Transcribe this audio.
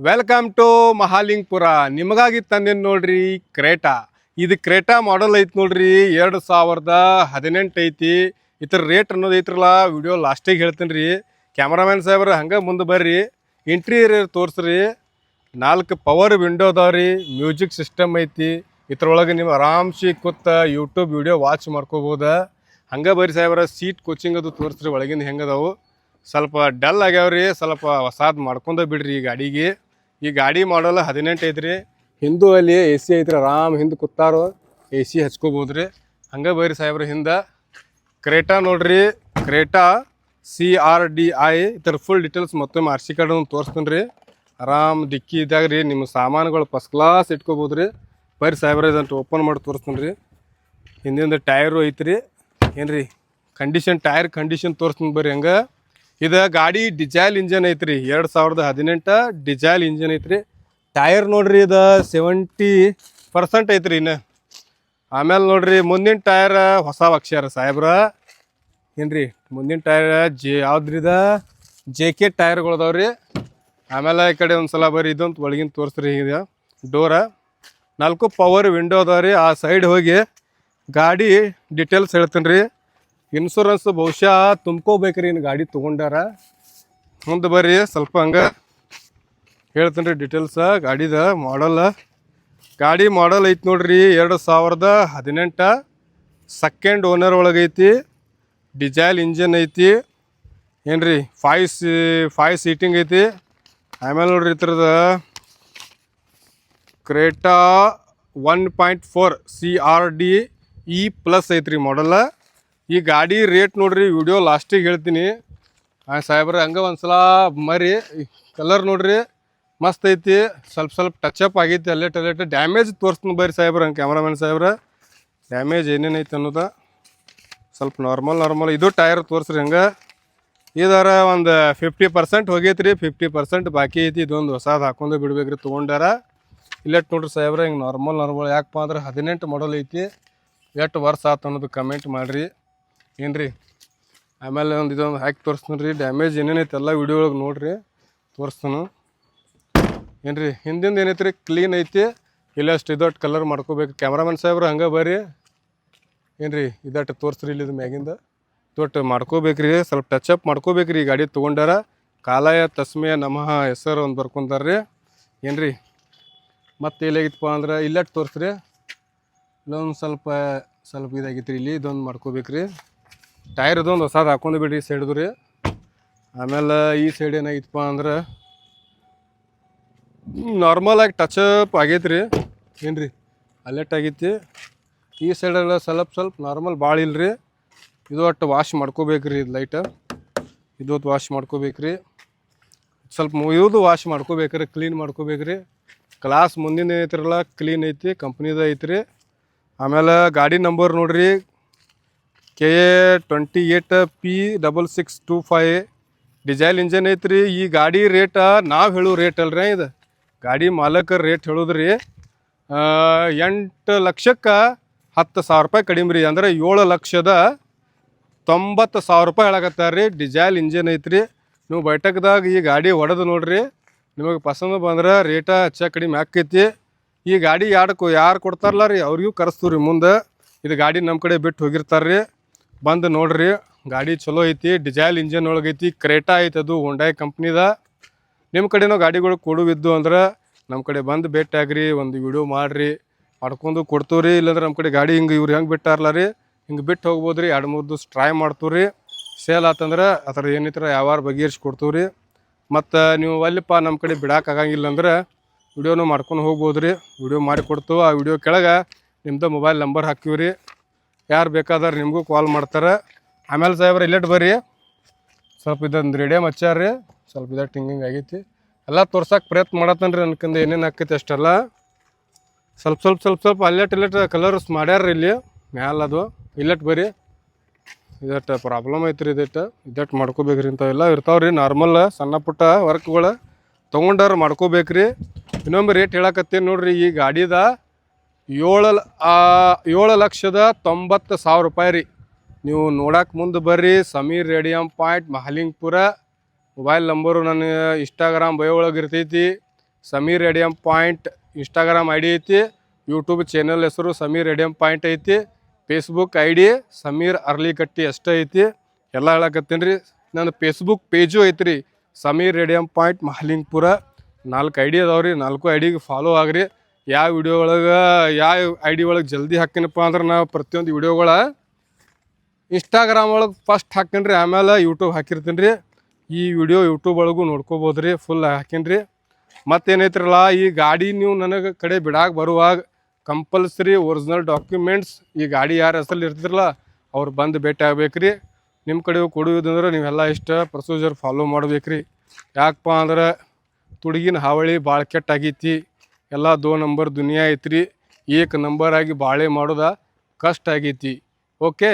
Welcome to ಮಹಾಲಿಂಗ್ಪುರ. ನಿಮಗಾಗಿ ತಂದಿನ ನೋಡ್ರಿ Creta. ಇದು ಕ್ರೇಟಾ ಮಾಡೆಲ್ ಐತಿ ನೋಡ್ರಿ. ಎರಡು ಸಾವಿರದ ಹದಿನೆಂಟು ಐತಿ. ಇತರ ರೇಟ್ ಅನ್ನೋದು ಐತ್ರಲ್ಲ ವಿಡಿಯೋ ಲಾಸ್ಟಿಗೆ ಹೇಳ್ತೀನಿ ರೀ. ಕ್ಯಾಮ್ರಾಮ್ಯಾನ್ ಸಾಹೇಬ್ರ ಹಂಗೆ ಮುಂದೆ ಬರ್ರಿ. ಇಂಟೀರಿಯರ್ ತೋರಿಸ್ರಿ. ನಾಲ್ಕು ಪವರ್ ವಿಂಡೋ ಅದಾವ್ರಿ ಮ್ಯೂಸಿಕ್ ಸಿಸ್ಟಮ್ ಐತಿ. ಇದ್ರೊಳಗೆ ನೀವು ಆರಾಮ್ಸಿ ಕೂತ ಯೂಟ್ಯೂಬ್ ವಿಡಿಯೋ ವಾಚ್ ಮಾಡ್ಕೋಬೋದ. ಹಂಗೆ ಬರ್ರಿ ಸಾಹೇಬ್ರ ಸೀಟ್ ಕೋಚಿಂಗ್ ಅದು ತೋರಿಸ್ರಿ, ಒಳಗಿಂದ ಹೆಂಗೆ ಅದಾವು. ಸ್ವಲ್ಪ ಡಲ್ ಆಗ್ಯಾವ್ರಿ. ಸ್ವಲ್ಪ ಹೊಸಾದ್ ಮಾಡ್ಕೊಂಡ ಬಿಡ್ರಿ ಈ ಗಾಡಿಗೆ ಈ ಗಾಡಿ ಮಾಡಲ್ ಹದಿನೆಂಟು ಐತ್ರಿ. ಹಿಂದೂ ಅಲ್ಲಿ ಎ ಸಿ ಐತ್ರಿ, ಆರಾಮ್ ಹಿಂದೆ ಕೂತಾರೋ, ಎ ಸಿ ಹಚ್ಕೋಬೋದ್ರಿ. ಹಂಗೆ ಬೈರಿ ಸಾಹೇಬ್ರ, ಹಿಂದೆ ಕ್ರೇಟಾ ನೋಡ್ರಿ. Creta C R D I, ಇದ್ರ ಫುಲ್ ಡೀಟೇಲ್ಸ್ ಮತ್ತೊಮ್ಮೆ ಆರ್ ಸಿ ಕಾರ್ಡ್ ತೋರಿಸ್ತೀನಿ ರೀ. ಆರಾಮ್ ಡಿಕ್ಕಿ ಇದ್ದಾಗ ರೀ, ನಿಮ್ಮ ಸಾಮಾನುಗಳು ಫಸ್ಟ್ ಕ್ಲಾಸ್ ಇಟ್ಕೋಬೋದು ರೀ ಬರ್ರಿ ಸಾಹೇಬ್ರ, ಇದಂತ ಓಪನ್ ಮಾಡಿ ತೋರಿಸ್ತೀನಿ ರೀ. ಹಿಂದಿಂದ ಟೈರು ಐತ್ರಿ. ಏನ್ರಿ ಕಂಡೀಷನ್ ಟೈರ್ ಕಂಡೀಷನ್ ತೋರಿಸ್ತೀನಿ ಬರ್ರಿ ಹಂಗೆ. ಇದು ಗಾಡಿ ಡಿಜೈಲ್ ಇಂಜನ್ ಐತ್ರಿ, ಎರಡು ಸಾವಿರದ ಹದಿನೆಂಟು ಡಿಜೈಲ್ ಇಂಜನ್ ಐತ್ರಿ. ಟೈರ್ ನೋಡ್ರಿ ಇದು ಸೆವೆಂಟಿ ಪರ್ಸೆಂಟ್ ಐತ್ರಿ ಇನ್ನ. ಆಮೇಲೆ ನೋಡ್ರಿ ಮುಂದಿನ ಟೈರ್ ಹೊಸ ಅಕ್ಷರ ಸಾಹೇಬ್ರ. ಏನ್ರಿ, ಮುಂದಿನ ಟೈರ್ ಜೆ, ಯಾವ್ದ್ರಿ ಇದ? ಜೆ ಕೆ ಟೈರ್ಗಳು ಅದಾವ್ರಿ ಆಮೇಲೆ ಈ ಕಡೆ ಒಂದು ಸಲ ಬರ್ರಿ, ಇದೊಂದು ಒಳಗಿನ ತೋರಿಸ್ರಿ ಇದು ಡೋರ ನಾಲ್ಕು ಪವರ್ ವಿಂಡೋ ಅದಾವ್ರಿ. ಆ ಸೈಡ್ ಹೋಗಿ ಗಾಡಿ ಡೀಟೇಲ್ಸ್ ಹೇಳ್ತೀನಿ ರೀ ಇನ್ಶೂರೆನ್ಸ್ ಬಹುಶಃ ತುಂಬ್ಕೋಬೇಕ್ರಿ ಇನ್ನು ಗಾಡಿ ತೊಗೊಂಡಾರ. ಮುಂದೆ ಬರ್ರಿ, ಸ್ವಲ್ಪ ಹಂಗೆ ಹೇಳ್ತೇನೆ ರೀ ಡೀಟೇಲ್ಸ ಗಾಡಿದ ಮಾಡಲ್ ಗಾಡಿ ಮಾಡಲ್ ಐತಿ ನೋಡ್ರಿ, ಎರಡು ಸಾವಿರದ ಹದಿನೆಂಟ ಸೆಕೆಂಡ್ ಓನರ್ ಒಳಗೈತಿ ಡಿಜೈಲ್ ಇಂಜನ್ ಐತಿ, ಏನ್ರಿ ಫೈವ್ ಸಿ ಫೈವ್ ಸೀಟಿಂಗ್ ಐತಿ. ಆಮೇಲೆ ನೋಡ್ರಿ ಇದ್ರದ Creta one point four C R D E plus ಐತ್ರಿ ಮಾಡಲ್ಲ ಈ ಗಾಡಿ ರೇಟ್ ನೋಡ್ರಿ ವಿಡಿಯೋ ಲಾಸ್ಟಿಗೆ ಹೇಳ್ತೀನಿ. ಸಾಹೇಬ್ರ ಹಂಗೆ ಒಂದ್ಸಲ ಮರಿ ಕಲರ್ ನೋಡ್ರಿ, ಮಸ್ತ್ ಐತಿ. ಸ್ವಲ್ಪ ಸ್ವಲ್ಪ ಟಚ್ ಅಪ್ ಆಗೈತಿ ಅಲ್ಲೇಟ್ ಅಲ್ಲೇಟ್ ಡ್ಯಾಮೇಜ್ ತೋರಿಸ್ತೀನಿ ಬರ್ರಿ ಸಾಹೇಬ್ರ, ಹಂಗೆ ಕ್ಯಾಮ್ರಾಮನ್ ಸಾಹೇಬ್ರ. ಡ್ಯಾಮೇಜ್ ಏನೇನೈತೆ ಅನ್ನೋದ ಸ್ವಲ್ಪ ನಾರ್ಮಲ್ ನಾರ್ಮಲ್ ಇದು ಟೈರ್ ತೋರಿಸ್ರಿ ಹಂಗೆ. ಇದಾರ ಒಂದು ಫಿಫ್ಟಿ ಪರ್ಸೆಂಟ್ ಹೋಗೈತ್ರಿ ಫಿಫ್ಟಿ ಪರ್ಸೆಂಟ್ ಬಾಕಿ ಐತಿ. ಇದೊಂದು ಹೊಸಾದು ಹಾಕೊಂಡು ಬಿಡ್ಬೇಕ್ರಿ ತೊಗೊಂಡಾರ ಇಲ್ಲೆಟ್ ನೋಡ್ರಿ ಸಾಹೇಬ್ರ, ಹಿಂಗೆ ನಾರ್ಮಲ್ ನಾರ್ಮಲ್ ಯಾಕಪ್ಪ ಅಂದ್ರೆ ಹದಿನೆಂಟು ಮಾಡಲ್ ಐತಿ. ಎಷ್ಟು ವರ್ಷ ಆತು ಅನ್ನೋದು ಕಮೆಂಟ್ ಮಾಡಿರಿ. ಏನ್ರಿ? ಆಮೇಲೆ ಒಂದು ಇದೊಂದು ಹಾಕಿ ತೋರಿಸ್ತೀನಿ ರೀ. ಡ್ಯಾಮೇಜ್ ಏನೇನೈತೆ ಎಲ್ಲ ವಿಡಿಯೋ ಒಳಗೆ ನೋಡ್ರಿ. ತೋರಿಸ್ತಾನು. ಏನ್ರಿ? ಹಿಂದಿಂದ ಏನೈತೆ ರೀ ಕ್ಲೀನ್ ಐತಿ ಇಲ್ಲಷ್ಟು ಇದೊಟ್ಟು ಕಲರ್ ಮಾಡ್ಕೋಬೇಕು. ಕ್ಯಾಮ್ರಾಮನ್ ಸಾಹೇಬ್ರು ಹಂಗೆ ಬರ್ರಿ. ಏನ್ರಿ? ಇದಟ್ಟು ತೋರಿಸ್ರಿ ಇಲ್ಲಿ ಇದು ಮ್ಯಾಗಿಂದ. ದೊಡ್ಡ ಮಾಡ್ಕೋಬೇಕ್ರಿ. ಸ್ವಲ್ಪ ಟಚ್ ಅಪ್ ಮಾಡ್ಕೋಬೇಕ್ರಿ. ಈ ಗಾಡಿ ತೊಗೊಂಡಾರ ಕಾಲಾಯ, ತಸ್ಮೆಯ, ನಮಃ ಹೆಸರು ಒಂದು ಬರ್ಕೊಂತಾರ್ರಿ. ಏನ್ರಿ? ಮತ್ತೆ ಎಲ್ಲಾಗಿತ್ತಪ್ಪ ಅಂದ್ರೆ ಇಲ್ಲಟ್ಟು ತೋರಿಸ್ರಿ. ಇಲ್ಲೊಂದು ಸ್ವಲ್ಪ ಸ್ವಲ್ಪ ಇದಾಗಿತ್ತು ರೀ ಇಲ್ಲಿ ಇದೊಂದು ಮಾಡ್ಕೋಬೇಕ್ರಿ. ಟೈರ್ ಒಂದು ಹೊಸದು ಹಾಕೊಂಡು ಬಿಡ್ರಿ ಈ ಸೈಡ್ದು ರೀ ಆಮೇಲೆ ಈ ಸೈಡ್ ಏನಾಗಿತ್ತಪ್ಪ ಅಂದ್ರೆ ನಾರ್ಮಲ್ ಆಗಿ ಟಚ್ ಅಪ್ ಆಗೈತೆ ರೀ ಏನು ರೀ ಅಲೆಟ್ ಆಗೈತಿ ಈ ಸೈಡೆಲ್ಲ ಸ್ವಲ್ಪ ಸ್ವಲ್ಪ ನಾರ್ಮಲ್ ಭಾಳ ಇಲ್ರಿ. ಇದು ಒಟ್ಟು ವಾಶ್ ಮಾಡ್ಕೋಬೇಕ್ರಿ ಇದು ಲೈಟ್ ಇದು ವಾಶ್ ಮಾಡ್ಕೋಬೇಕ್ರಿ. ಸ್ವಲ್ಪ ಮುಗಿಯೋದು ವಾಶ್ ಮಾಡ್ಕೋಬೇಕ್ರಿ ಕ್ಲೀನ್ ಮಾಡ್ಕೋಬೇಕ್ರಿ. ಕ್ಲಾಸ್ ಮುಂದಿನ ಐತ್ರಲ್ಲ ಕ್ಲೀನ್ ಐತಿ ಕಂಪ್ನಿದು ಐತ್ರಿ. ಆಮೇಲೆ ಗಾಡಿ ನಂಬರ್ ನೋಡ್ರಿ. K A twenty eight P double six two five diesel engine ಐತ್ರಿ, ಈ ಗಾಡಿ ರೇಟ ನಾವು ಹೇಳೋ ರೇಟ್ ಅಲ್ರಿ ಇದು. ಗಾಡಿ ಮಾಲಕರ ರೇಟ್ ಹೇಳೋದ್ರಿ. ಎಂಟು ಲಕ್ಷಕ್ಕೆ ಹತ್ತು ಸಾವಿರ ರೂಪಾಯಿ ಕಡಿಮೆ ರೀ ಅಂದ್ರೆ ಏಳು ಲಕ್ಷದ ತೊಂಬತ್ತು ಸಾವಿರ ರೂಪಾಯಿ ಹೇಳಕತ್ತಾರ ರೀ ಡಿಸೈಲ್ ಇಂಜನ್ ಐತ್ರಿ. ನೀವು ಬೈಟಕ್ದಾಗ ಈ ಗಾಡಿ ಹೊಡೆದು ನೋಡ್ರಿ, ನಿಮಗೆ ಪಸಂದ್ ಬಂದ್ರೆ ರೇಟ ಹೆಚ್ಚ ಕಡಿಮೆ ಆಕೈತಿ. ಈ ಗಾಡಿ ಯಾರು ಯಾರು ಕೊಡ್ತಾರಲ್ಲ ರೀ, ಅವ್ರಿಗೂ ಕರೆಸ್ತೀವಿ ರೀ ಮುಂದೆ. ಇದು ಗಾಡಿ ನಮ್ಮ ಕಡೆ ಬಿಟ್ಟು ಹೋಗಿರ್ತಾರೆ ರೀ ಬಂದು ನೋಡ್ರಿ, ಗಾಡಿ ಚಲೋ ಐತಿ ಡಿಸೈಲ್ ಇಂಜನ್ ಒಳಗೈತಿ ಕ್ರೇಟಾ ಐತಿ ಅದು ಹೊಂಡಾಯ್ ಕಂಪ್ನಿದ ನಿಮ್ಮ ಕಡೆನೂ ಗಾಡಿಗಳು ಕೊಡುವಿದ್ದು ಅಂದ್ರೆ ನಮ್ಮ ಕಡೆ ಬಂದು ಭೇಟಿ ಆಗ್ರಿ ಒಂದು ವಿಡಿಯೋ ಮಾಡ್ರಿ, ಮಾಡ್ಕೊಂಡು ಕೊಡ್ತೀವ್ರಿ. ಇಲ್ಲಾಂದ್ರೆ ನಮ್ಮ ಕಡೆ ಗಾಡಿ ಹಿಂಗೆ ಇವ್ರು ಹೆಂಗೆ ಬಿಟ್ಟಾರಲ್ಲ ರೀ? ಹಿಂಗೆ ಬಿಟ್ಟು ಹೋಗ್ಬೋದು ರೀ ಎರಡು ಮೂರು ದಿವ್ಸ ಟ್ರೈ ಮಾಡ್ತೀವ್ರಿ. ಸೇಲ್ ಆತಂದ್ರೆ ಅದ್ರ ಏನಿತ್ರ ಯಾವಾರ ಬಗೆಹರಿಸಿ ಕೊಡ್ತೀವಿ ರೀ ಮತ್ತು ನೀವು ಅಲ್ಲಿಪ್ಪ ನಮ್ಮ ಕಡೆ ಬಿಡೋಕ್ಕಾಗಂಗಿಲ್ಲ ಅಂದ್ರೆ ವಿಡಿಯೋನು ಮಾಡ್ಕೊಂಡು ಹೋಗ್ಬೋದು ರೀ ವಿಡಿಯೋ ಮಾಡಿ ಕೊಡ್ತೀವಿ. ಆ ವಿಡಿಯೋ ಕೆಳಗೆ ನಿಮ್ಮದು ಮೊಬೈಲ್ ನಂಬರ್ ಹಾಕಿವಿ ರೀ ಯಾರು ಬೇಕಾದ್ರೆ ನಿಮಗೂ ಕಾಲ್ ಮಾಡ್ತಾರೆ. ಆಮೇಲೆ ಸಾಹೇಬ್ರ, ಇಲ್ಲೇಟ್ ಬರ್ರಿ. ಸ್ವಲ್ಪ ಇದೊಂದು ರೇಡಿಯಮ್ ಹಚ್ಚಾರ ರೀ ಸ್ವಲ್ಪ ಇದಾಗ ಟಿಂಗಿಂಗ್ ಆಗೈತಿ. ಎಲ್ಲ ತೋರ್ಸಕ್ಕೆ ಪ್ರಯತ್ನ ಮಾಡತ್ತೇನೆ ರೀ ಅನ್ಕಂದು ಏನೇನು ಆಕೈತಿ ಅಷ್ಟೆಲ್ಲ. ಸ್ವಲ್ಪ ಸ್ವಲ್ಪ ಸ್ವಲ್ಪ ಸ್ವಲ್ಪ ಅಲ್ಲೆಟ್ ಇಲ್ಲೆಟ್ ಕಲರ್ಸ್ ಮಾಡ್ಯಾರ ಇಲ್ಲಿ. ಮ್ಯಾಲ ಅದು. ಇಲ್ಲೆಟ್ ಬರ್ರಿ. ಇದಟ್ಟು ಪ್ರಾಬ್ಲಮ್ ಐತ್ರಿ ಇದಟ್ಟು ಇದಟ್ಟು ಮಾಡ್ಕೋಬೇಕ್ರಿ ಇಂಥವೆಲ್ಲ ಇರ್ತಾವ್ರಿ. ನಾರ್ಮಲ್ ಸಣ್ಣ ಪುಟ್ಟ ವರ್ಕ್ಗಳು ತೊಗೊಂಡಾರ ಮಾಡ್ಕೋಬೇಕ್ರಿ. ಇನ್ನೊಮ್ಮೆ ರೇಟ್ ಹೇಳಕತ್ತೀನಿ ನೋಡ್ರಿ. ಈ ಗಾಡಿದ ಏಳು ಏಳು ಲಕ್ಷದ ತೊಂಬತ್ತು ಸಾವಿರ ರೂಪಾಯಿ ರೀ. ನೀವು ನೋಡಕ್ಕೆ ಮುಂದೆ ಬರ್ರಿ. Sameer radium point, Mahalingpur. Mobile number ನನ್ನ ಇನ್ಸ್ಟಾಗ್ರಾಮ್ ಬಯೋ ಒಳಗೆ ಇರ್ತೈತಿ. Sameer radium point, Instagram I D ಐತಿ. ಯೂಟ್ಯೂಬ್ ಚಾನಲ್ ಹೆಸರು ಸಮೀರ್ ರೇಡಿಯಂ ಪಾಯಿಂಟ್ ಐತಿ. Facebook I D Sameer Arlikatti ಅಷ್ಟೇ ಐತಿ. ಎಲ್ಲ ಹೇಳಕತ್ತೀನಿ ರೀ. ನನ್ನ ಫೇಸ್ಬುಕ್ ಪೇಜು ಐತ್ರಿ. Sameer radium point, Mahalingpur. ನಾಲ್ಕು ಐ ಡಿ ಅದಾವ್ರಿ. ನಾಲ್ಕು ಐ ಡಿಗೆ ಫಾಲೋ ಆಗ್ರಿ. ಯಾವ ವಿಡಿಯೋ ಒಳಗೆ ಯಾವ ಐ ಡಿ ಒಳಗೆ ಜಲ್ದಿ ಹಾಕಿನಪ್ಪ ಅಂದ್ರೆ ನಾವು ಪ್ರತಿಯೊಂದು ವಿಡಿಯೋಗಳ ಇನ್ಸ್ಟಾಗ್ರಾಮ್ ಒಳಗೆ ಫಸ್ಟ್ ಹಾಕಿನ್ರಿ ಆಮೇಲೆ ಯೂಟ್ಯೂಬ್ ಹಾಕಿರ್ತೀನಿ ರೀ. ಈ ವಿಡಿಯೋ ಯೂಟ್ಯೂಬ್ ಒಳಗೂ ನೋಡ್ಕೋಬೋದು ರೀ ಫುಲ್ ಹಾಕೀನಿ ರೀ. ಮತ್ತೇನೈತ್ರಲ್ಲ, ಈ ಗಾಡಿ ನೀವು ನನಗೆ ಕಡೆ ಬಿಡಾಕ ಬರುವಾಗ ಕಂಪಲ್ಸರಿ ಒರಿಜಿನಲ್ ಡಾಕ್ಯುಮೆಂಟ್ಸ್ ಈ ಗಾಡಿ ಯಾರ ಹೆಸರಲ್ಲಿ ಇರ್ತಿರಲ್ಲ ಅವ್ರು ಬಂದು ಭೇಟಿ ಆಗ್ಬೇಕು ರೀ. ನಿಮ್ಮ ಕಡೆ ಕೊಡುವುದಂದ್ರೆ ನೀವೆಲ್ಲ ಇಷ್ಟ ಪ್ರೊಸೀಜರ್ ಫಾಲೋ ಮಾಡ್ಬೇಕು ರೀ. ಯಾಕಪ್ಪ ಅಂದ್ರೆ ತುಡುಗಿನ ಹಾವಳಿ ಭಾಳ ಕೆಟ್ಟಾಗೈತಿ ಎಲ್ಲ ದೋ ನಂಬರ್ ದುನಿಯಾ ಐತ್ರಿ. ಏಕ್ ನಂಬರ್ ಆಗಿ ಬಾಳೆ ಮಾಡೋದ ಕಷ್ಟ ಆಗೈತಿ. ಓಕೆ